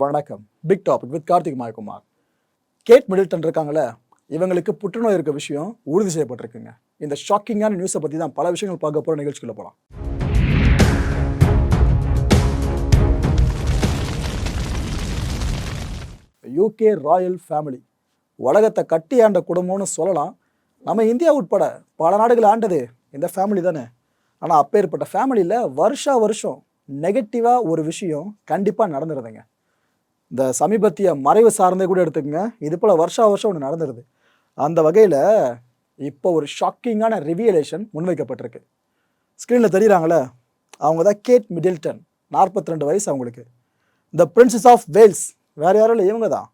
வணக்கம். Big topic with Karthik Mayakumar. Kate Middleton இருக்காங்களே இவங்களுக்கு புற்றுநோய் இருக்க விஷயம் உறுதி செய்யப்பட்டிருக்குங்க. இந்த ஷாக்கிங்கான நியூஸை பற்றி தான் பல விஷயங்கள் பார்க்க போகிற நிகழ்ச்சிக்குள்ள போகலாம் யூகே ராயல் ஃபேமிலி உலகத்தை கட்டி ஆண்ட குடும்பம்னு சொல்லலாம். நம்ம இந்தியா உட்பட பல நாடுகள் ஆண்டது இந்த ஃபேமிலி தானே. ஆனால் அப்பேற்பட்ட ஃபேமிலியில் வருஷா வருஷம் நெகட்டிவாக ஒரு விஷயம் கண்டிப்பாக நடந்துருதுங்க. இந்த சமீபத்திய மறைவு சார்ந்தே கூட எடுத்துக்கங்க. இது போல் வருஷா வருஷம் ஒன்று நடந்துருது. அந்த வகையில் இப்போ ஒரு ஷாக்கிங்கான ரிவியலேஷன் முன்வைக்கப்பட்டிருக்கு. ஸ்க்ரீனில் தெரியுறாங்களே அவங்க தான் கேட் மிடில்டன் நாற்பத்தி ரெண்டு வயசு அவங்களுக்கு. த பிரின்சஸ் ஆஃப் வேல்ஸ் வேறு யாரும் இல்லை? இவங்க தான்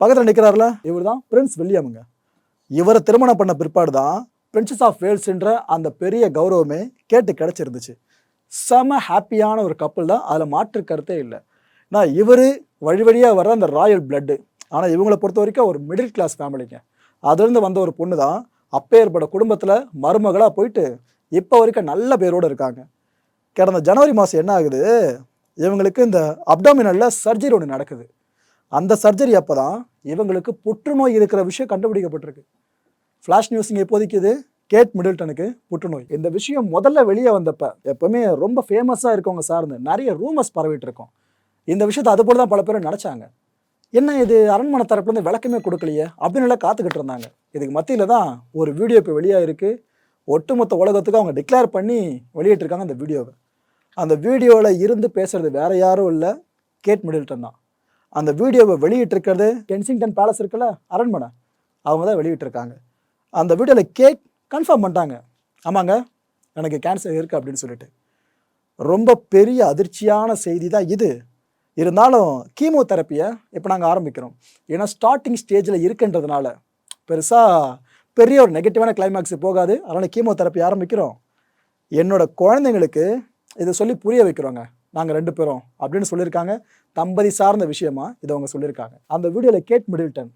பக்கத்தில் நிற்கிறாருல இவர் தான் பிரின்ஸ் வில்லியமுங்க இவரை திருமணம் பண்ண பிற்பாடு தான் பிரின்சஸ் ஆஃப் வேல்ஸ்ன்ற அந்த பெரிய கௌரவமே கேட்டு கிடச்சிருந்துச்சு. செம ஹாப்பியான ஒரு கப்பல் தான். அதில் மாற்று கருத்தே இல்லை. நான் இவர் வழி வழியாக வர அந்த ராயல் பிளட்டு ஆனால் இவங்களை பொறுத்த வரைக்கும் ஒரு மிடில் கிளாஸ் ஃபேமிலிங்க அதுலேருந்து வந்த ஒரு பொண்ணு தான் அப்பேற்பட்ட குடும்பத்தில் மருமகளாக போயிட்டு இப்போ வரைக்கும் நல்ல பேரோடு இருக்காங்க. கடந்த ஜனவரி மாதம் என்ன ஆகுது? இவங்களுக்கு இந்த அப்டாமினலில் சர்ஜரி ஒன்று நடக்குது. அந்த சர்ஜரி அப்போ தான் இவங்களுக்கு புற்றுநோய் இருக்கிற விஷயம் கண்டுபிடிக்கப்பட்டிருக்கு. ஃப்ளாஷ் நியூஸிங் இப்போதைக்கு இது. கேட் மிடில்டனுக்கு புற்றுநோய். இந்த விஷயம் முதல்ல வெளியே வந்தப்போ எப்போவுமே ரொம்ப ஃபேமஸாக இருக்கவங்க சார்ந்து நிறைய ரூமர்ஸ் பரவிட்டு இருக்கோம். இந்த விஷயத்தை அது போல தான் பல பேர் நினச்சாங்க. என்ன இது அரண்மனை தரப்புலேருந்து விளக்கமே கொடுக்கலையே? அப்படின்னு எல்லாம் காத்துக்கிட்டு இருந்தாங்க. இதுக்கு மத்தியில் தான் ஒரு வீடியோ இப்போ வெளியாக இருக்குது ஒட்டுமொத்த உலகத்துக்கு அவங்க டிக்ளேர் பண்ணி வெளியிட்டிருக்காங்க அந்த வீடியோவை அந்த வீடியோவில் இருந்து பேசுறது வேற யாரும் இல்லை. கேட் மிடில்டன் தான். அந்த வீடியோவை வெளியிட்டிருக்கிறது கென்சிங்டன் பேலஸ் இருக்குல்ல அரண்மனை. அவங்க தான் வெளியிட்டிருக்காங்க. அந்த வீடியோவில் கேட் கன்ஃபார்ம் பண்ணிட்டாங்க. ஆமாங்க எனக்கு கேன்சர் இருக்குது அப்படின்னு சொல்லிட்டு. ரொம்ப பெரிய அதிர்ச்சியான செய்தி தான் இது. இருந்தாலும் கீமோதெரப்பியை இப்போ நாங்கள் ஆரம்பிக்கிறோம். ஏன்னா ஸ்டார்டிங் ஸ்டேஜில் இருக்குன்றதுனால பெருசாக பெரிய ஒரு நெகட்டிவான கிளைமேக்ஸ் போகாது. அதனால் கீமோதெரப்பி ஆரம்பிக்கிறோம். என்னோட குழந்தைங்களுக்கு இதை சொல்லி புரிய வைக்கிறோங்க. நாங்கள் ரெண்டு பேரும் அப்படின்னு சொல்லியிருக்காங்க. தம்பதி சார்ந்த விஷயமா இதை அவங்க சொல்லியிருக்காங்க. அந்த வீடியோவில் கேட் மிடில்டன்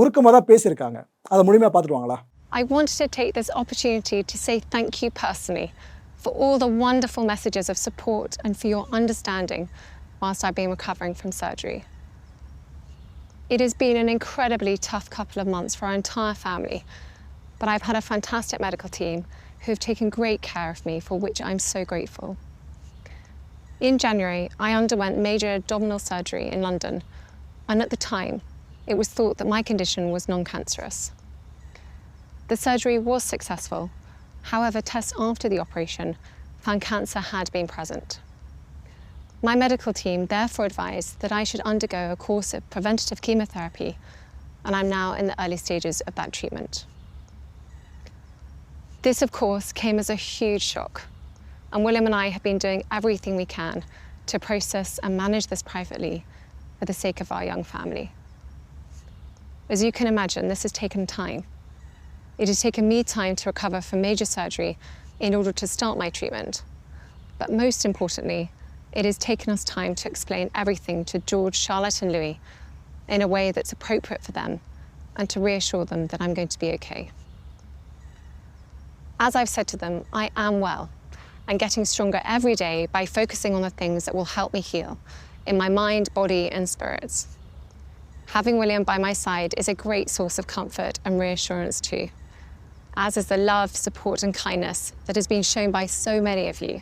உருக்கமாக தான் பேசியிருக்காங்க. அதை முழுமையாக பார்த்துருவாங்களா ஐ I wanted to take this opportunity to say thank you personally for all the wonderful messages of support and for your understanding. Whilst I've been recovering from surgery. It has been an incredibly tough couple of months for our entire family, but I've had a fantastic medical team who have taken great care of me, for which I'm so grateful. In January, I underwent major abdominal surgery in London, and at the time, it was thought that my condition was non cancerous. The surgery was successful. However, tests after the operation found cancer had been present. My medical team therefore advised that I should undergo a course of preventative chemotherapy, and I'm now in the early stages of that treatment. This, of course, came as a huge shock, and William and I have been doing everything we can to process and manage this privately for the sake of our young family. As you can imagine, this has taken time. It has taken me time to recover from major surgery in order to start my treatment. But most importantly, it has taken us time to explain everything to George, Charlotte, and Louis in a way that's appropriate for them and to reassure them that I'm going to be okay. As I've said to them, I am well and getting stronger every day by focusing on the things that will help me heal in my mind, body, and spirits. Having William by my side is a great source of comfort and reassurance too, as is the love, support, and kindness that has been shown by so many of you.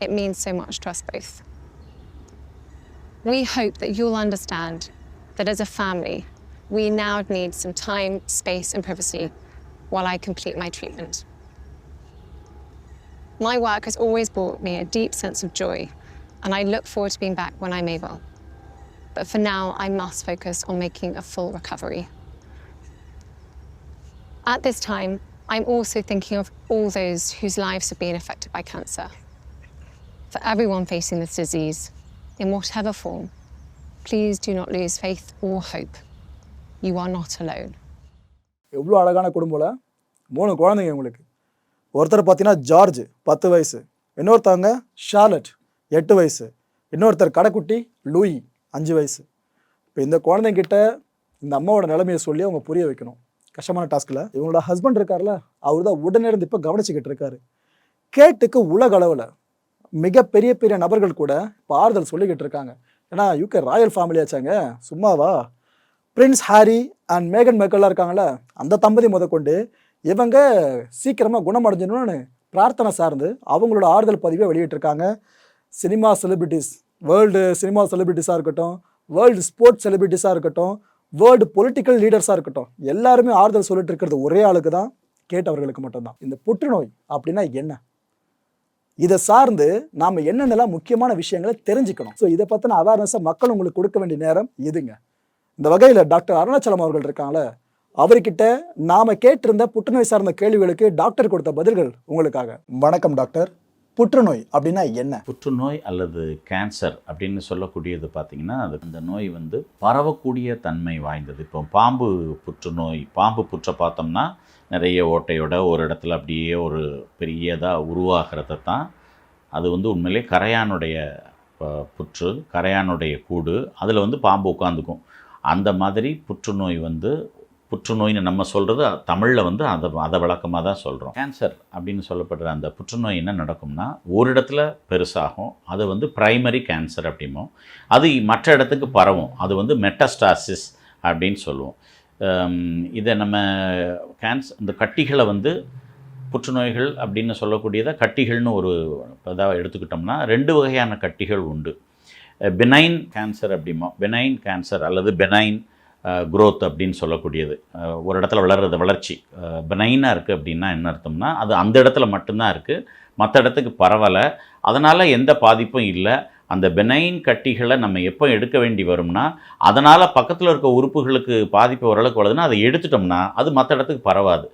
It means so much to us both. We hope that you'll understand that as a family, we now need some time, space, and privacy while I complete my treatment. My work has always brought me a deep sense of joy, and I look forward to being back when I'm able. But for now, I must focus on making a full recovery. At this time, I'm also thinking of all those whose lives have been affected by cancer. For everyone facing this disease, in whatever form, please do not lose faith or hope. You are not alone. எவ்வளோ அழகான குடும்பம்ல மூணு குழந்தைங்க உங்களுக்கு ஒருத்தர் பார்த்தீங்கன்னா George பத்து வயசு. இன்னொருத்தவங்க ஷார்லட் எட்டு வயசு. இன்னொருத்தர் கடைக்குட்டி லூயி அஞ்சு வயசு. இப்போ இந்த குழந்தைங்கிட்ட இந்த அம்மாவோட நிலைமையை சொல்லி அவங்க புரிய வைக்கணும். கஷ்டமான டாஸ்கில். இவங்களோட ஹஸ்பண்ட் இருக்கார்ல அவர் தான் உடனே இருந்து இப்போ கவனிச்சுக்கிட்டு இருக்காரு. கேட்டுக்கு உலக அளவில் மிக பெரிய பெரிய நபர்கள் கூட இப்போ ஆறுதல் சொல்லிக்கிட்டு இருக்காங்க. ஏன்னா யூகே ராயல் ஃபேமிலி ஆச்சாங்க. சும்மாவா? பிரின்ஸ் ஹாரி அண்ட் மேகன் மேக்கல்லாம் இருக்காங்கள அந்த தம்பதி முதற்கொண்டு இவங்க சீக்கிரமாக குணமடைஞ்சணும்னு பிரார்த்தனை சார்ந்து அவங்களோட ஆறுதல் பதிவை வெளியிட்டிருக்காங்க. சினிமா செலிபிரிட்டிஸ் வேர்ல்டு சினிமா செலிபிரிட்டிஸாக இருக்கட்டும் வேர்ல்டு ஸ்போர்ட்ஸ் செலிபிரிட்டிஸாக இருக்கட்டும் வேர்ல்டு பொலிட்டிக்கல் லீடர்ஸாக இருக்கட்டும் எல்லாருமே ஆறுதல் சொல்லிட்டு இருக்கிறது ஒரே ஆளுக்கு தான் கேட்டவர்களுக்கு மட்டும்தான். இந்த புற்றுநோய் அப்படின்னா என்ன? இதை சார்ந்து நாம் என்னென்னலாம் முக்கியமான விஷயங்களை தெரிஞ்சுக்கணும். ஸோ இதை பற்றின அவேர்னஸை மக்கள் உங்களுக்கு கொடுக்க வேண்டிய நேரம் இதுங்க. இந்த வகையில் டாக்டர் அருணாச்சலம் அவர்கள் இருக்காங்களே அவர்கிட்ட நாம கேட்டிருந்த புற்றுநோய் சார்ந்த கேள்விகளுக்கு டாக்டர் கொடுத்த பதில்கள் உங்களுக்காக. வணக்கம் டாக்டர். புற்றுநோய் அப்படின்னா என்ன? புற்றுநோய் அல்லது கேன்சர் அப்படின்னு சொல்லக்கூடியது பார்த்திங்கன்னா அது அந்த நோய் வந்து பரவக்கூடிய தன்மை வாய்ந்தது. இப்போ பாம்பு புற்றுநோய் பாம்பு புற்றை பார்த்தோம்னா நிறைய ஓட்டையோட ஒரு இடத்துல அப்படியே ஒரு பெரியதாக உருவாகிறத தான் அது வந்து உண்மையிலே கரையானுடைய புற்று கரையானுடைய கூடு. அதில் வந்து பாம்பு உட்காந்துக்கும் அந்த மாதிரி புற்றுநோய் வந்து புற்றுநோய்னு நம்ம சொல்கிறது தமிழில் வந்து அதை அதை விளக்கமாக தான் சொல்கிறோம் கேன்சர் அப்படின்னு சொல்லப்படுற அந்த புற்றுநோய் என்ன நடக்கும்னா ஒரு இடத்துல பெருசாகும். அது வந்து ப்ரைமரி கேன்சர் அப்படிமோ அது மற்ற இடத்துக்கு பரவும். அது வந்து மெட்டஸ்டாசிஸ் அப்படின்னு சொல்லுவோம். இதை நம்ம கேன்சர் இந்த கட்டிகளை வந்து புற்றுநோய்கள் அப்படின்னு சொல்லக்கூடியதை கட்டிகள்னு ஒரு இதாக எடுத்துக்கிட்டோம்னா ரெண்டு வகையான கட்டிகள் உண்டு. பெனைன் கேன்சர் அப்படிமோ பெனைன் கேன்சர் அல்லது பெனைன் குரோத் அப்படின்னு சொல்லக்கூடியது. ஒரு இடத்துல வளர்றது வளர்ச்சி. பெனைனாக இருக்குது அப்படின்னா என்ன அர்த்தம்னா அது அந்த இடத்துல மட்டும்தான் இருக்குது மற்ற இடத்துக்கு பரவலை. அதனால் எந்த பாதிப்பும் இல்லை. அந்த பெனைன் கட்டிகளை நம்ம எப்போ எடுக்க வேண்டி வரும்னா அதனால் பக்கத்தில் இருக்க உறுப்புகளுக்கு பாதிப்பு ஓரளவுக்கு வருதுன்னா அதை எடுத்துட்டோம்னா அது மற்ற இடத்துக்கு பரவாது.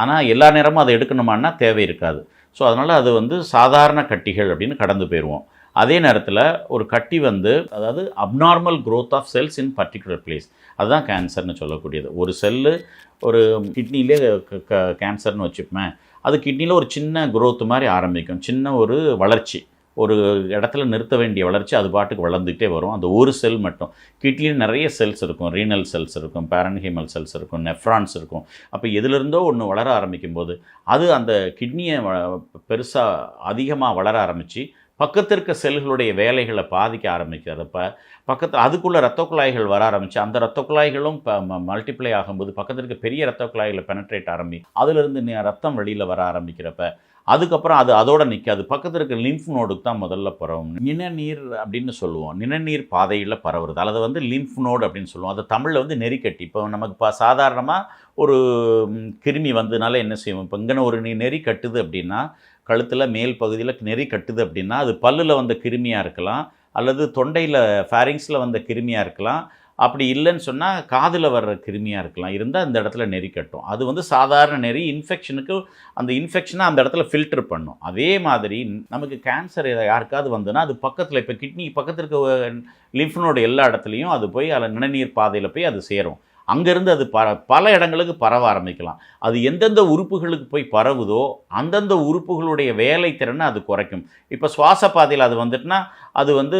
ஆனால் எல்லா நேரமும் அதை எடுக்கணுமான்னா தேவை இருக்காது. ஸோ அதனால் அது வந்து சாதாரண கட்டிகள் அப்படின்னு கடந்து போயிடுவோம் அதே நேரத்தில் ஒரு கட்டி வந்து அதாவது abnormal growth of cells in particular place அதுதான் கேன்சர்னு சொல்லக்கூடியது. ஒரு செல்லு ஒரு கிட்னிலே கேன்சர்னு வச்சுப்பேன் அது கிட்னியில் ஒரு சின்ன குரோத் மாதிரி ஆரம்பிக்கும். சின்ன ஒரு வளர்ச்சி. ஒரு இடத்துல நிறுத்த வேண்டிய வளர்ச்சி அது பாட்டுக்கு வளர்ந்துக்கிட்டே வரும். அந்த ஒரு செல் மட்டும். கிட்னியில் நிறைய செல்ஸ் இருக்கும். ரீனல் செல்ஸ் இருக்கும் பேரன்ஹீமல் செல்ஸ் இருக்கும் நெஃப்ரான்ஸ் இருக்கும். அப்போ எதுலேருந்தோ ஒன்று வளர ஆரம்பிக்கும் போது அது அந்த கிட்னியை பெருசாக அதிகமாக வளர ஆரம்பித்து பக்கத்து இருக்க செல்களுடைய வேலைகளை பாதிக்க ஆரம்பிக்கிறப்ப பக்கத்து அதுக்குள்ளே ரத்த குழாய்கள் வர ஆரம்பிச்சு அந்த ரத்த குழாய்களும் மல்டிப்ளை ஆகும்போது பக்கத்தில் இருக்க பெரிய ரத்த குழாய்களை பெனட்ரேட் ஆரம்பி அதிலிருந்து ரத்தம் வெளியில் வர ஆரம்பிக்கிறப்ப அதுக்கப்புறம் அது அதோட நிற்காது பக்கத்தில் இருக்க லிம்ஃப் நோடுக்கு தான் முதல்ல பரவும் நிணநீர் அப்படின்னு சொல்லுவோம். நிணநீர் பாதையில் பரவுறது. அல்லது வந்து லிம்ஃப் நோடு அப்படின்னு சொல்லுவோம். அது தமிழில் வந்து நெறிக்கட்டி. இப்போ நமக்கு இப்போ சாதாரணமாக ஒரு கிருமி வந்ததுனால என்ன செய்வோம்? இப்போ இங்கே ஒரு நெ- நெறி கட்டுது அப்படின்னா கழுத்தில் மேல் பகுதியில் நெறி கட்டுது அப்படின்னா அது பல்லில் வந்த கிருமியாக இருக்கலாம். அல்லது தொண்டையில் ஃபேரிங்ஸில் வந்த கிருமியாக இருக்கலாம். அப்படி இல்லைன்னு சொன்னால் காதில் வர்ற கிருமியாக இருக்கலாம். இருந்தால் அந்த இடத்துல நெறி கட்டும். அது வந்து சாதாரண நெறி. இன்ஃபெக்ஷனுக்கு அந்த இன்ஃபெக்ஷனை அந்த இடத்துல ஃபில்டர் பண்ணும். அதே மாதிரி நமக்கு கேன்சர் யாருக்காவது வந்ததுன்னா அது பக்கத்தில் இப்போ கிட்னி பக்கத்தில் இருக்க லிஃப்னோட எல்லா இடத்துலையும் அது போய் அதில் நிணநீர் பாதையில் போய் அது சேரும். அங்கேருந்து அது பர பல இடங்களுக்கு பரவ ஆரம்பிக்கலாம். அது எந்தெந்த உறுப்புகளுக்கு போய் பரவுதோ அந்தந்த உறுப்புகளுடைய வேலை திறனை அது குறைக்கும். இப்போ சுவாச பாதையில் அது வந்துட்டுனா அது வந்து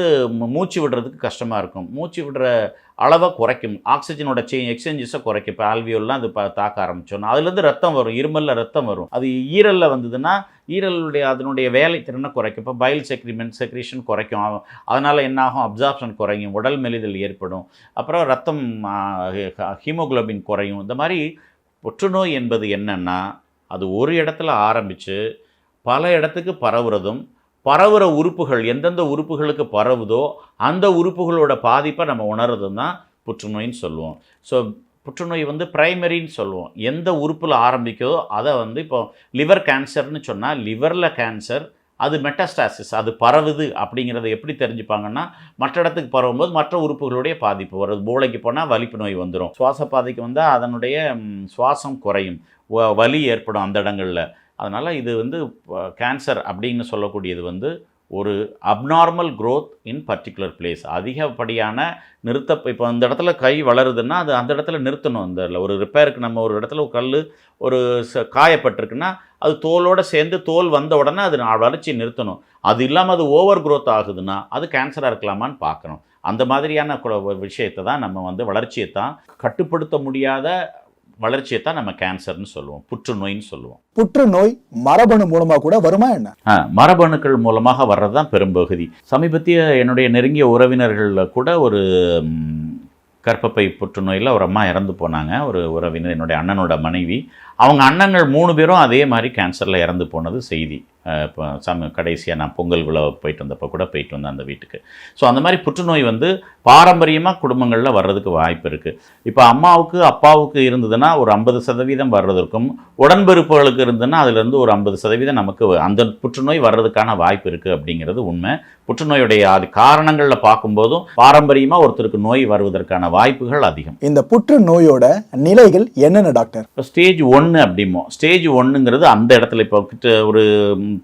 மூச்சு விடுறதுக்கு கஷ்டமாக இருக்கும். மூச்சு விடுற அளவை குறைக்கும். ஆக்சிஜனோட சே எக்ஸ்சேஞ்சஸை குறைக்கும். இப்போ ஆல்வியோல்லாம் அது ப தாக்க ஆரம்பிச்சோன்னா அதுலேருந்து ரத்தம் வரும் இருமலில் ரத்தம் வரும். அது ஈரலில் வந்ததுன்னா ஈரலுடைய அதனுடைய வேலை திறனை குறைக்கும். இப்போ பைல் செக்ரிமெண்ட் செக்ரீஷன் குறைக்கும். அதனால் என்னாகும்? அப்சார்ப்ஷன் குறையும். உடல் மெலிதல் ஏற்படும். அப்புறம் ரத்தம் ஹீமோகுளோபின் குறையும். இந்த மாதிரி புற்றுநோய் என்பது என்னென்னா அது ஒரு இடத்துல ஆரம்பித்து பல இடத்துக்கு பரவுறதும் பரவுற உறுப்புகள் எந்தெந்த உறுப்புகளுக்கு பரவுதோ அந்த உறுப்புகளோட பாதிப்பை நம்ம உணர்றதும் தான் புற்றுநோயின்னு சொல்லுவோம். ஸோ புற்றுநோய் வந்து ப்ரைமரின்னு சொல்லுவோம். எந்த உறுப்பில் ஆரம்பிக்குதோ அதை வந்து இப்போ லிவர் கேன்சர்னு சொன்னால் லிவரில் கேன்சர் அது மெட்டாஸ்டாசிஸ் அது பரவுது அப்படிங்கிறத எப்படி தெரிஞ்சுப்பாங்கன்னா மற்ற இடத்துக்கு பரவும்போது மற்ற உறுப்புகளுடைய பாதிப்பு வரும் மூளைக்கு போனால் வலிப்பு நோய் வந்துடும் சுவாச பாதைக்கு வந்தால் அதனுடைய சுவாசம் குறையும். வ- வலி ஏற்படும் அந்த இடங்களில். அதனால் இது வந்து கேன்சர் அப்படின்னு சொல்லக்கூடியது வந்து ஒரு abnormal growth in particular place அதிகப்படியான நிறுத்த இப்போ அந்த இடத்துல கை வளருதுன்னா அது அந்த இடத்துல நிறுத்தணும். அந்த ஒரு ரிப்பேருக்கு நம்ம ஒரு இடத்துல ஒரு கல் ஒரு ச- காயப்பட்டிருக்குன்னா அது தோலோடு சேர்ந்து தோல் வந்த உடனே அது வளர்ச்சி நிறுத்தணும். அது இல்லாமல் அது ஓவர் க்ரோத் ஆகுதுன்னா அது கேன்சராக இருக்கலாமான்னு பார்க்கணும். அந்த மாதிரியான விஷயத்தை தான் நம்ம வந்து வளர்ச்சியை தான் கட்டுப்படுத்த முடியாத வளர்ச்சியை தான் நம்ம கேன்சர்னு சொல்லுவோம் புற்றுநோயின்னு சொல்லுவோம். புற்றுநோய் மரபணு மூலமா கூட வருமா என்ன? மரபணுக்கள் மூலமாக வர்றது தான் பெரும்பகுதி. சமீபத்திய என்னுடைய நெருங்கிய உறவினர்களில் கூட ஒரு கர்ப்பப்பை புற்றுநோயில் ஒரு அம்மா இறந்து போனாங்க. ஒரு உறவினர் என்னுடைய அண்ணனோட மனைவி. அவங்க அண்ணங்கள் மூணு பேரும் அதே மாதிரி கேன்சரில் இறந்து போனது செய்தி. இப்போ சம கடைசியாக நான் பொங்கல் விழா போயிட்டு வந்தப்போ கூட போயிட்டு வந்தேன் அந்த வீட்டுக்கு. ஸோ அந்த மாதிரி புற்றுநோய் வந்து பாரம்பரியமாக குடும்பங்களில் வர்றதுக்கு வாய்ப்பு இருக்குது இப்போ அம்மாவுக்கு அப்பாவுக்கு இருந்ததுன்னா ஒரு ஐம்பது சதவீதம் வர்றதற்கும் உடன்பிறப்புகளுக்கு இருந்ததுன்னா அதுலேருந்து ஒரு ஐம்பது சதவீதம் நமக்கு அந்த புற்றுநோய் வர்றதுக்கான வாய்ப்பு இருக்குது அப்படிங்கிறது உண்மை. புற்றுநோயுடைய அது காரணங்களில் பார்க்கும்போதும் பாரம்பரியமாக ஒருத்தருக்கு நோய் வருவதற்கான வாய்ப்புகள் அதிகம். இந்த புற்றுநோயோட நிலைகள் என்னென்ன டாக்டர்? இப்போ ஸ்டேஜ் ஒன்று அப்படிமோ ஸ்டேஜ் ஒன்றுங்கிறது அந்த இடத்துல இப்போ கிட்ட ஒரு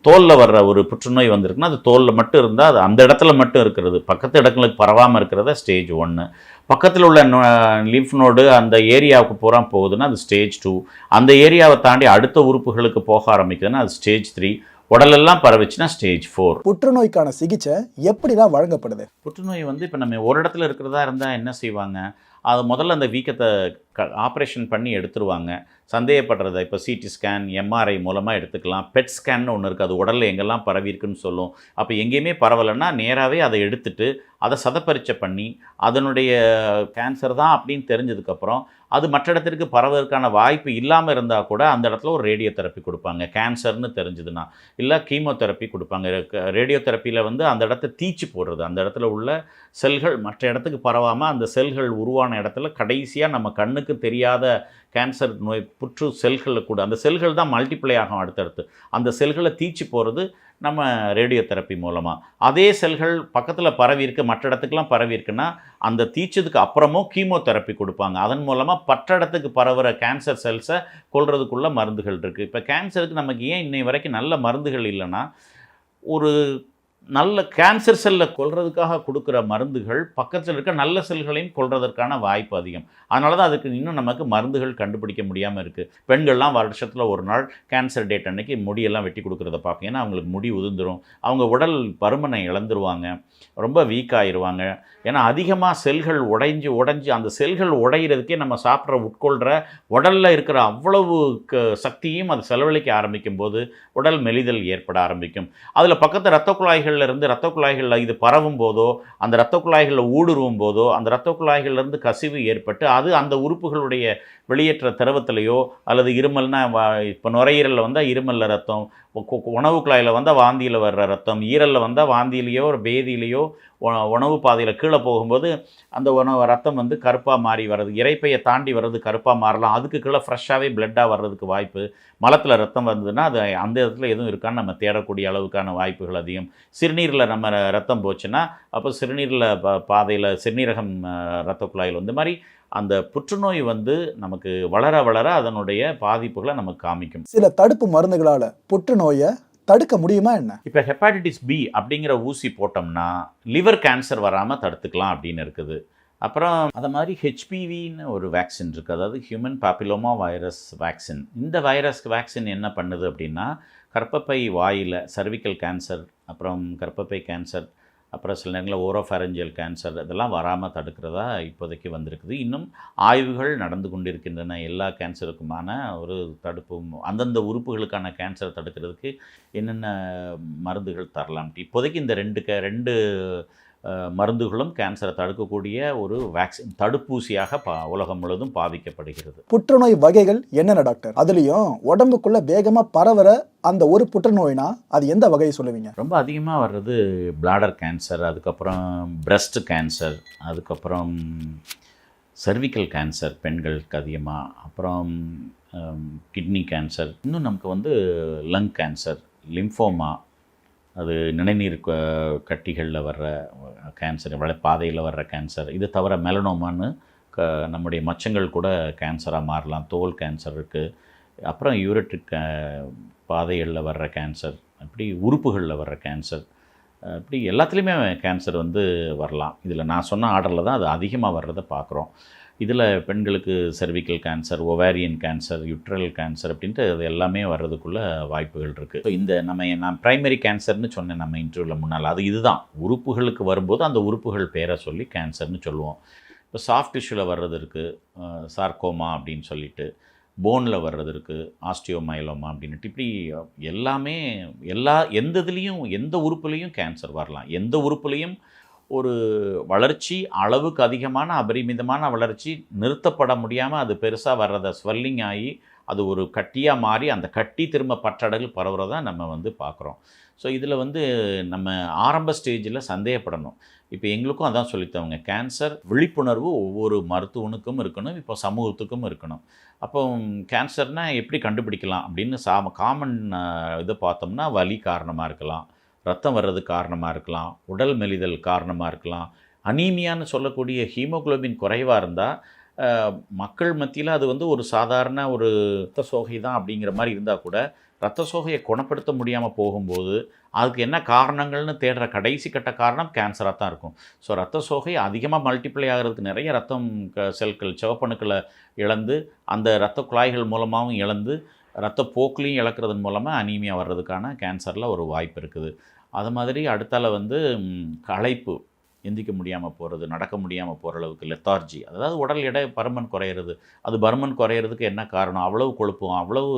தோலில் வர்ற ஒரு புற்றுநோய் வந்திருக்குன்னா அது தோலில் மட்டும் இருந்தால் அது அந்த இடத்துல மட்டும் இருக்கிறது. பக்கத்து இடங்களுக்கு பரவாமல் இருக்கிறத ஸ்டேஜ் ஒன்று பக்கத்தில் உள்ள லிம்ஃப் நோடு அந்த ஏரியாவுக்கு பூரா போகுதுன்னா அது ஸ்டேஜ் டூ. அந்த ஏரியாவை தாண்டி அடுத்த உறுப்புகளுக்கு போக ஆரம்பிக்குதுன்னா அது ஸ்டேஜ் த்ரீ. உடலெல்லாம் பரவுச்சுன்னா ஸ்டேஜ் ஃபோர். புற்றுநோய்க்கான சிகிச்சை எப்படிதான் வழங்கப்படுது? புற்றுநோய் வந்து இப்போ நம்ம ஒரு இடத்துல இருக்கிறதா இருந்தால் என்ன செய்வாங்க? அது முதல்ல அந்த வீக்கத்தை க ஆப்ரேஷன் பண்ணி எடுத்துருவாங்க. சந்தேகப்படுறத இப்போ சிடி ஸ்கேன் எம்ஆர்ஐ மூலமாக எடுத்துக்கலாம். பெட் ஸ்கேன்னு ஒன்று இருக்குது அது உடலில் எங்கெல்லாம் பரவி இருக்குன்னு சொல்லும். அப்போ எங்கேயுமே பரவலைன்னா நேராகவே அதை எடுத்துட்டு அதை சதப்பரிச்சை பண்ணி அதனுடைய கேன்சர் தான் அப்படின்னு தெரிஞ்சதுக்கப்புறம் அது மற்ற இடத்திற்கு பரவதற்கான வாய்ப்பு இல்லாமல் இருந்தால் கூட அந்த இடத்துல ஒரு ரேடியோ தெரப்பி கொடுப்பாங்க. கேன்சர்னு தெரிஞ்சதுன்னா. இல்லை கீமோதெரப்பி கொடுப்பாங்க. ரேடியோ தெரப்பியில் வந்து அந்த இடத்த தீச்சு போடுறது. அந்த இடத்துல உள்ள செல்கள் மற்ற இடத்துக்கு பரவாமல் அந்த செல்கள் உருவான இடத்துல கடைசியாக நம்ம கண்ணுக்கு தெரியாத கேன்சர் நோய் புற்று செல்களில் கூட அந்த செல்கள் தான் மல்டிப்ளை ஆகும் அடுத்தடுத்து. அந்த செல்களை தீச்சு போகிறது நம்ம ரேடியோ தெரப்பி மூலமாக அதே செல்கள் பக்கத்தில் பரவி இருக்கு மற்ற இடத்துக்குலாம் பரவி இருக்குன்னா அந்த தீச்சதுக்கு அப்புறமும் கீமோதெரப்பி கொடுப்பாங்க. அதன் மூலமாக பற்ற இடத்துக்கு பரவுகிற கேன்சர் செல்ஸை கொள்றதுக்குள்ள மருந்துகள் இருக்குது இப்போ கேன்சருக்கு நமக்கு ஏன் இன்னை வரைக்கும் நல்ல மருந்துகள் இல்லைன்னா ஒரு நல்ல கேன்சர் செல்லை கொள்றதுக்காக கொடுக்குற மருந்துகள் பக்கத்தில் இருக்க நல்ல செல்களையும் கொல்றதற்கான வாய்ப்பு அதிகம். அதனால தான் அதுக்கு இன்னும் நமக்கு மருந்துகள் கண்டுபிடிக்க முடியாமல் இருக்குது பெண்கள்லாம் வருஷத்தில் ஒரு நாள் கேன்சர் டேட் அன்னைக்கு முடியெல்லாம் வெட்டி கொடுக்குறத பார்க்கும். ஏன்னா அவங்களுக்கு முடி உதிர்ந்துடும் அவங்க உடல் பருமனை இழந்துருவாங்க. ரொம்ப வீக் ஆயிடுவாங்க ஏன்னா அதிகமாக செல்கள் உடைஞ்சு உடைஞ்சு அந்த செல்கள் உடையிறதுக்கே நம்ம சாப்பிட்ற உட்கொள்கிற உடலில் இருக்கிற அவ்வளவு க சக்தியும் அது செலவழிக்க ஆரம்பிக்கும் போது உடல் மெலிதல் ஏற்பட ஆரம்பிக்கும். அதில் பக்கத்து ரத்த குழாய்கள் இருந்து இரத்த குழாய்களில் இது பரவும் போதோ அந்த இரத்த குழாய்களில் ஊடுருவும் போதோ அந்த இரத்த குழாய்கள்லேருந்து கசிவு ஏற்பட்டு அது அந்த உறுப்புகளுடைய வெளியேற்ற திரவத்திலையோ அல்லது இருமல்னா இப்போ நுரையீரலில் வந்தால் இருமலில் ரத்தம் உணவு குழாயில் வந்தால் வாந்தியில் வர்ற ரத்தம் ஈரலில் வந்தால் வாந்தியிலையோ ஒரு பேதியிலையோ உணவு பாதையில் கீழே போகும்போது அந்த உணவு ரத்தம் வந்து கருப்பாக மாறி வர்றது இறைப்பையை தாண்டி வர்றது கருப்பாக மாறலாம். அதுக்கு கீழே ஃப்ரெஷ்ஷாகவே பிளட்டாக வர்றதுக்கு வாய்ப்பு. மலத்தில் ரத்தம் வந்ததுன்னா அது அந்த இடத்துல எதுவும் இருக்கான்னு நம்ம தேடக்கூடிய அளவுக்கான வாய்ப்புகள் அதிகம். சிறுநீரில் நம்ம ரத்தம் போச்சுன்னா அப்போ சிறுநீரில் ப பாதையில் சிறுநீரகம் ரத்த குழாயில் வந்து மாதிரி அந்த புற்றுநோய் வந்து நமக்கு வளர வளர அதனுடைய பாதிப்புகளை நமக்கு காமிக்கும். சில தடுப்பு மருந்துகளால புற்றுநோயை தடுக்க முடியுமா என்ன? இப்போ ஹெப்பாட்டிட்டிஸ் பி அப்படிங்கிற ஊசி போட்டோம்னா லிவர் கேன்சர் வராமல் தடுத்துக்கலாம் அப்படின்னு இருக்குது. அப்புறம் அது மாதிரி ஹெச்பிவின்னு ஒரு வேக்சின் இருக்குது அதாவது ஹியூமன் பாப்பிலோமா வைரஸ் வேக்சின் இந்த வைரஸ் வேக்சின் என்ன பண்ணுது அப்படின்னா கர்ப்பப்பை வாயில் சர்விக்கல் கேன்சர் அப்புறம் கர்ப்பப்பை கேன்சர் அப்புறம் சில நேரங்களில் ஓரோஃபேரஞ்சியல் கேன்சர் இதெல்லாம் வராமல் தடுக்கிறதா இப்போதைக்கு வந்திருக்குது. இன்னும் ஆய்வுகள் நடந்து கொண்டிருக்கின்றன. எல்லா கேன்சருக்குமான ஒரு தடுப்பு அந்தந்த உறுப்புகளுக்கான கேன்சர் தடுக்கிறதுக்கு என்னென்ன மருந்துகள் தரலாம்? இப்போதைக்கு இந்த ரெண்டு க ரெண்டு மருந்துகளும் கேன்சரை தடுக்கக்கூடிய ஒரு வேக்சின் தடுப்பூசியாக பா உலகம் முழுவதும் பாவிக்கப்படுகிறது புற்றுநோய் வகைகள் என்னென்ன டாக்டர் அதுலயும் உடம்புக்குள்ள வேகமா பரவற அந்த ஒரு புற்றுநோய்னா அது எந்த வகையை சொல்லுவீங்க? ரொம்ப அதிகமாக வர்றது பிளாடர் கேன்சர் அதுக்கப்புறம் பிரஸ்ட் கேன்சர் அதுக்கப்புறம் சர்விக்கல் கேன்சர் பெண்களுக்கு அதிகமாக அப்புறம் கிட்னி கேன்சர் இன்னும் நமக்கு வந்து லங் கேன்சர் லிம்ஃபோமா அது நினைநீர் கட்டிகளில் வர்ற கேன்சர் வள பாதையில் வர்ற கேன்சர் இது தவிர மெலனோமான்னு க நம்முடைய மச்சங்கள் கூட கேன்சராக மாறலாம். தோல் கேன்சர் இருக்குது அப்புறம் யூரட்ரிக் பாதைகளில் வர்ற கேன்சர் அப்படி உறுப்புகளில் வர்ற கேன்சர் அப்படி எல்லாத்துலேயுமே கேன்சர் வந்து வரலாம். இதில் நான் சொன்ன ஆர்டரில் தான் அது அதிகமாக வர்றதை பார்க்குறோம். இதில் பெண்களுக்கு cervical cancer ovarian cancer uteral cancer அப்படின்ட்டு அது எல்லாமே வர்றதுக்குள்ள வாய்ப்புகள் இருக்குது ஸோ இந்த நம்ம நான் ப்ரைமரி கேன்சர்னு சொன்னேன் நம்ம இன்டர்வியூவில் முன்னால். அது இதுதான். உறுப்புகளுக்கு வரும்போது அந்த உறுப்புகள் பேரை சொல்லி கேன்சர்னு சொல்லுவோம். இப்போ சாஃப்ட் டிஷ்யூவில் வர்றது இருக்குது சார்கோமா அப்படின்னு சொல்லிட்டு. போனில் வர்றது இருக்குது ஆஸ்டியோமைலோமா அப்படின்ட்டு இப்படி எல்லாமே எல்லா எந்த இதுலேயும் எந்த உறுப்புலேயும் கேன்சர் வரலாம். எந்த உறுப்புலேயும் ஒரு வளர்ச்சி அளவுக்கு அதிகமான அபரிமிதமான வளர்ச்சி நிறுத்தப்பட முடியாமல் அது பெருசாக வர்றதை ஸ்வெல்லிங் ஆகி அது ஒரு கட்டியாக மாறி அந்த கட்டி திரும்ப பற்றடல் பரவுறதா நம்ம வந்து பார்க்குறோம் ஸோ இதில் வந்து நம்ம ஆரம்ப ஸ்டேஜில் சந்தேகப்படணும். இப்போ எங்களுக்கும் அதான் சொல்லித்தவங்க கேன்சர் விழிப்புணர்வு ஒவ்வொரு மருத்துவனுக்கும் இருக்கணும் இப்போ சமூகத்துக்கும் இருக்கணும். அப்போ கேன்சர்னால் எப்படி கண்டுபிடிக்கலாம்? அப்படின்னு சா காமன் இதை பார்த்தோம்னா வலி காரணமாக இருக்கலாம். ரத்தம் வர்றது காரணமாக இருக்கலாம் உடல் மெலிதல் காரணமாக இருக்கலாம். அனீமியான்னு சொல்லக்கூடிய ஹீமோகுளோபின் குறைவாக இருந்தால் மக்கள் மத்தியில் அது வந்து ஒரு சாதாரண ஒரு ரத்த சோகை தான் அப்படிங்கிற மாதிரி இருந்தால் கூட ரத்த சோகையை குணப்படுத்த முடியாமல் போகும்போது அதுக்கு என்ன காரணங்கள்னு தேடுற கடைசி கட்ட காரணம் கேன்சராக தான் இருக்கும். ஸோ ரத்த சோகை அதிகமாக மல்டிப்ளை ஆகிறதுக்கு நிறைய ரத்தம் க- செல்கள் சிவப்பணுக்களை இழந்து அந்த ரத்த குழாய்கள் மூலமாகவும் இழந்து ரத்த போக்குலையும் இழக்கிறதன் மூலமாக அனீமியா வர்றதுக்கான கேன்சரில் ஒரு வாய்ப்பு இருக்குது. அது மாதிரி அடுத்தால வந்து களைப்பு. எந்திக்க முடியாமல் போகிறது நடக்க முடியாமல் போகிற அளவுக்கு லெத்தார்ஜி அதாவது உடல் எடை பருமன் குறையிறது. அது பருமன் குறையிறதுக்கு என்ன காரணம்? அவ்வளவு கொழுப்பும் அவ்வளவு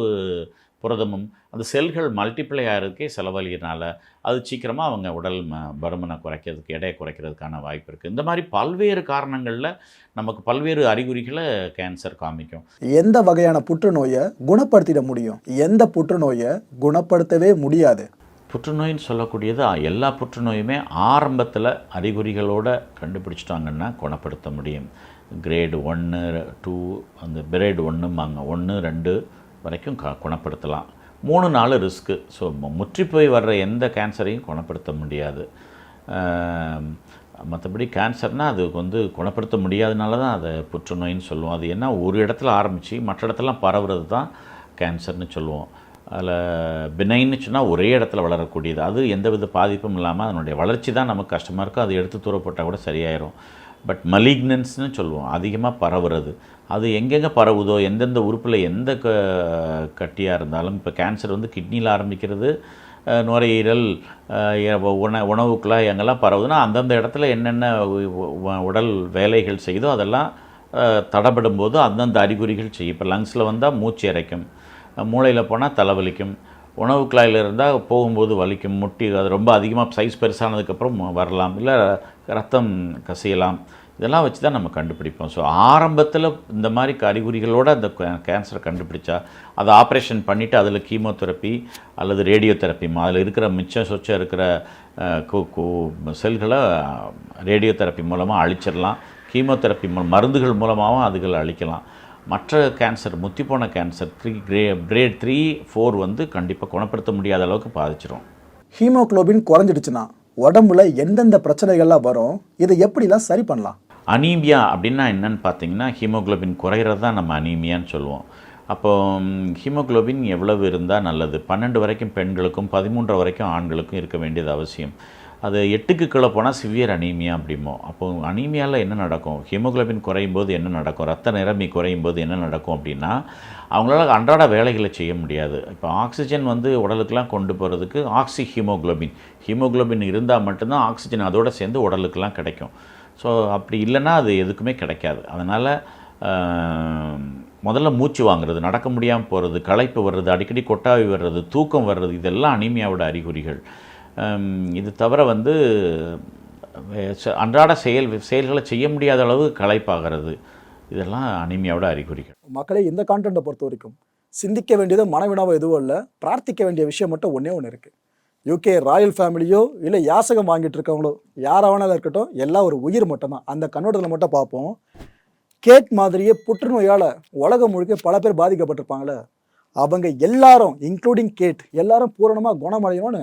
புரதமும் அந்த செல்கள் மல்டிப்ளை ஆகிறதுக்கே செலவழிகிறனால அது சீக்கிரமாக அவங்க உடல் ம பருமனை குறைக்கிறதுக்கு எடையை குறைக்கிறதுக்கான வாய்ப்பு இருக்குது இந்த மாதிரி பல்வேறு காரணங்களில் நமக்கு பல்வேறு அறிகுறிகளை கேன்சர் காமிக்கும். எந்த வகையான புற்றுநோயை குணப்படுத்திட முடியும்? எந்த புற்றுநோயை குணப்படுத்தவே முடியாது? புற்றுநோயின்னு சொல்லக்கூடியது எல்லா புற்றுநோயுமே ஆரம்பத்தில் அறிகுறிகளோடு கண்டுபிடிச்சிட்டாங்கன்னா குணப்படுத்த முடியும். கிரேடு ஒன்று டூ அந்த கிரேடு ஒன்றும்பாங்க ஒன்று ரெண்டு வரைக்கும் க குணப்படுத்தலாம். மூணு நாலு ரிஸ்க்கு ஸோ முற்றி போய் வர்ற எந்த கேன்சரையும் குணப்படுத்த முடியாது. மற்றபடி கேன்சர்னால் அது வந்து குணப்படுத்த முடியாதனால தான் அதை புற்றுநோயின்னு சொல்லுவோம். அது என்ன ஒரு இடத்துல ஆரம்பித்து மற்ற இடத்துலலாம் பரவுறது தான் கேன்சர்னு சொல்லுவோம். அதில் பினைன்னு சொன்னால் ஒரே இடத்துல வளரக்கூடியது. அது எந்தவித பாதிப்பும் இல்லாமல் அதனுடைய வளர்ச்சி தான் நமக்கு கஷ்டமாக இருக்கும் அது எடுத்து தூரப்பட்டால் கூட சரியாயிரும். பட் மலிக்னன்ஸ்னு சொல்லுவோம். அதிகமாக பரவுறது. அது எங்கெங்கே பரவுதோ எந்தெந்த உறுப்பில் எந்த க கட்டியாக இருந்தாலும் இப்போ கேன்சர் வந்து கிட்னியில் ஆரம்பிக்கிறது நுரையீரல் உண உணவு எங்கெல்லாம் பரவுதுன்னா அந்தந்த இடத்துல என்னென்ன உடல் வேலைகள் செய்யுதோ அதெல்லாம் தடப்படும் போது அந்தந்த அறிகுறிகள் செய்யும். இப்போ லங்ஸில் வந்தால் மூச்சு இறைக்கும். மூளையில் போனால் தலைவலிக்கும் உணவு குழாயில் இருந்தால் போகும்போது வலிக்கும். முட்டி அது ரொம்ப அதிகமாக சைஸ் பெருசானதுக்கப்புறம் வரலாம். இல்லை ரத்தம் கசியலாம். இதெல்லாம் வச்சு தான் நம்ம கண்டுபிடிப்போம். ஸோ ஆரம்பத்தில் இந்த மாதிரி அறிகுறிகளோடு அந்த கேன்சரை கண்டுபிடிச்சா அதை ஆப்ரேஷன் பண்ணிவிட்டு அதில் கீமோதெரப்பி அல்லது ரேடியோ தெரப்பி அதில் இருக்கிற மிச்சம் சொச்சம் இருக்கிற செல்களை ரேடியோ தெரப்பி மூலமாக அழிச்சிடலாம். கீமோதெரப்பி மூலம் மருந்துகள் மூலமாகவும் அதுகளை அழிக்கலாம். மற்ற cancer முத்திப்போன cancer three grey grade three four வந்து கண்டிப்பாக குணப்படுத்த முடியாத அளவுக்கு பாதிச்சிரும். ஹீமோகுளோபின் குறைஞ்சிடுச்சுன்னா உடம்புல எந்தெந்த பிரச்சனைகள்லாம் வரும் இதை எப்படிலாம் சரி பண்ணலாம்? அனீமியா அப்படின்னா என்னன்னு பார்த்தீங்கன்னா ஹீமோகுளோபின் குறையிறது தான் நம்ம அனீமியான்னு சொல்லுவோம். அப்போ ஹீமோகுளோபின் எவ்வளவு இருந்தால் நல்லது? பன்னெண்டு வரைக்கும் பெண்களுக்கும் பதிமூன்று வரைக்கும் ஆண்களுக்கும் இருக்க வேண்டியது அவசியம். அது எட்டுக்கு கீழே போனால் சிவியர் அனீமியா அப்படிமோ அப்போ அனீமியாவில் என்ன நடக்கும்? ஹீமோக்ளோபின் குறையும் போது என்ன நடக்கும்? ரத்த நிரம்பி குறையும் போது என்ன நடக்கும் அப்படின்னா அவங்களால அன்றாட வேலைகளை செய்ய முடியாது. இப்போ ஆக்சிஜன் வந்து உடலுக்கெலாம் கொண்டு போகிறதுக்கு ஆக்சி ஹீமோக்ளோபின் ஹீமோக்ளோபின் இருந்தால் மட்டும்தான் ஆக்சிஜன் அதோடு சேர்ந்து உடலுக்கெலாம் கிடைக்கும். ஸோ அப்படி இல்லைன்னா அது எதுக்குமே கிடைக்காது. அதனால் முதல்ல மூச்சு வாங்குறது நடக்க முடியாமல் போகிறது களைப்பு வர்றது அடிக்கடி கொட்டாவி வர்றது தூக்கம் வர்றது இதெல்லாம் அனீமியாவோட அறிகுறிகள். இது தவிர வந்து அன்றாட செயல் செயல்களை செய்ய முடியாத அளவு களைப்பாகிறது. இதெல்லாம் அனிமையோட அறிகுறிகள். மக்களே இந்த கான்டென்ட்டை பொறுத்த வரைக்கும் சிந்திக்க வேண்டியது மனவினாவோ எதுவும் இல்லை பிரார்த்திக்க வேண்டிய விஷயம் மட்டும் ஒன்றே ஒன்று இருக்குது யூகே ராயல் ஃபேமிலியோ இல்லை யாசகம் வாங்கிட்டு இருக்கவங்களோ யாராக இருக்கட்டும் எல்லாம் ஒரு உயிர் மட்டும்தான். அந்த கண்ணோட்டத்தில் மட்டும் பார்ப்போம். கேட் மாதிரியே புற்றுநோயால் உலகம் முழுக்க பல பேர் பாதிக்கப்பட்டிருப்பாங்களே அவங்க எல்லாரும் இன்க்ளூடிங் கேட் எல்லாரும் பூரணமாக குணமடையணும்னு